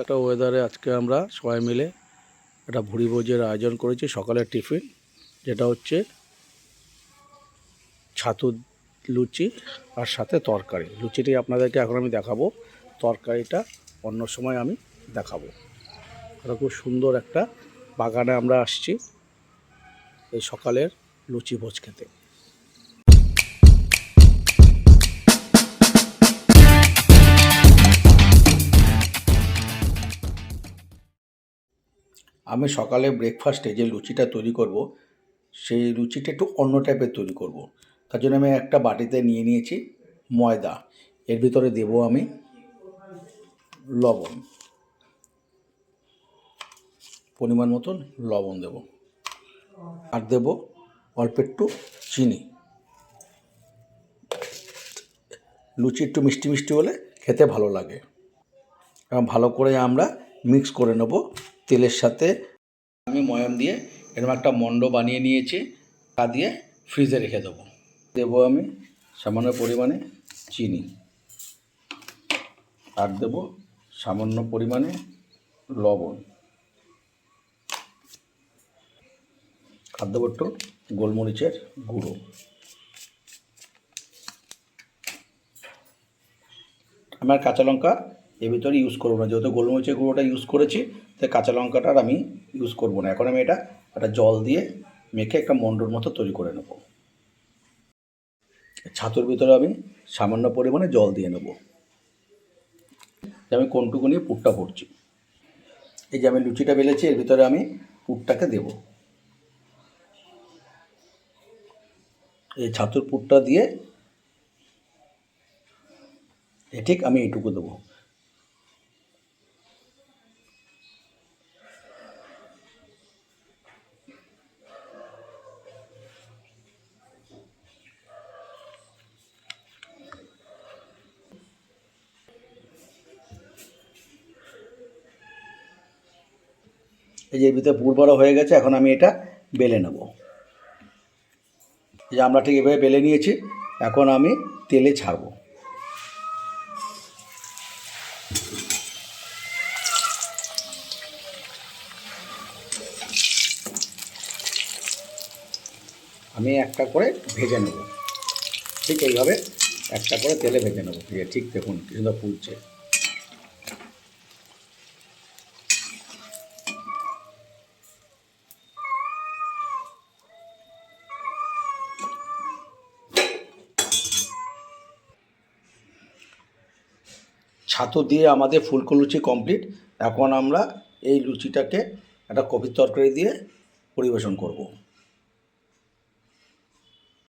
একটা ওয়েদারে আজকে আমরা সবাই মিলে একটা ভুড়ি ভোজের আয়োজন করেছি সকালের টিফিন, যেটা হচ্ছে ছাতু লুচি আর সাথে তরকারি। লুচিটি আপনাদেরকে এখন আমি দেখাবো। তরকারিটা অন্য সময় আমি দেখাবো। এটা খুব সুন্দর একটা বাগানে আমরা আসছি এই সকালের লুচি ভোজ খেতে। আমি সকালে ব্রেকফাস্টে যে লুচিটা তৈরি করব, সেই লুচিটা একটু অন্য টাইপের তৈরি করব। তার জন্য আমি একটা বাটিতে নিয়ে নিয়েছি ময়দা। এর ভিতরে দেব আমি লবণ। পরিমাণ মতন লবণ দেব। আর দেব অল্প একটু চিনি। লুচি একটু মিষ্টি মিষ্টি হলে খেতে ভালো লাগে। এবং ভালো করে আমরা মিক্স করে নেব। তেলের সাথে আমি ময়াম দিয়ে এরকম একটা মণ্ড বানিয়ে নিয়েছি, তা দিয়ে ফ্রিজে রেখে দেবো। দেবো আমি সামান্য পরিমাণে চিনি। আর দেব সামান্য পরিমাণে লবণ। একটু গোলমরিচের গুঁড়ো। আমার কাঁচা লঙ্কা এর ভিতরে ইউজ করব না। যেহেতু গোলমরিচের গুঁড়োটা ইউজ করেছি, তাই কাঁচা লঙ্কাটার আমি ইউজ করব না। এখন আমি এটা, একটা জল দিয়ে মেখে একটা মন্ডর মতো তৈরি করে নেব। ছাতুর ভিতরে আমি সামান্য পরিমাণে জল দিয়ে নেব। আমি কোনটুকু নিয়ে পুরটা ভরছি। এই যে আমি লুচিটা বেলেছি, এর ভিতরে আমি পুরটাকে দেব। এই ছাতুর পুরটা দিয়ে ঠিক আমি এইটুকু দেবো। এই যে ভিতরে পুর বড় হয়ে গেছে, এখন আমি এটা বেলে নেব। এই যে আমরা ঠিক এভাবে বেলে নিয়েছি, এখন আমি তেলে ছাড়বো। আমি একটা করে ভেজে নেব। ঠিক এইভাবে একটা করে তেলে ভেজে নেব। ঠিক ঠিক দেখুন, কি সুন্দর ফুলছে। ছাতু দিয়ে আমাদের ফুলকো লুচি কমপ্লিট এখন আমরা এই লুচিটাকে একটা কপির তরকারি দিয়ে পরিবেশন করব।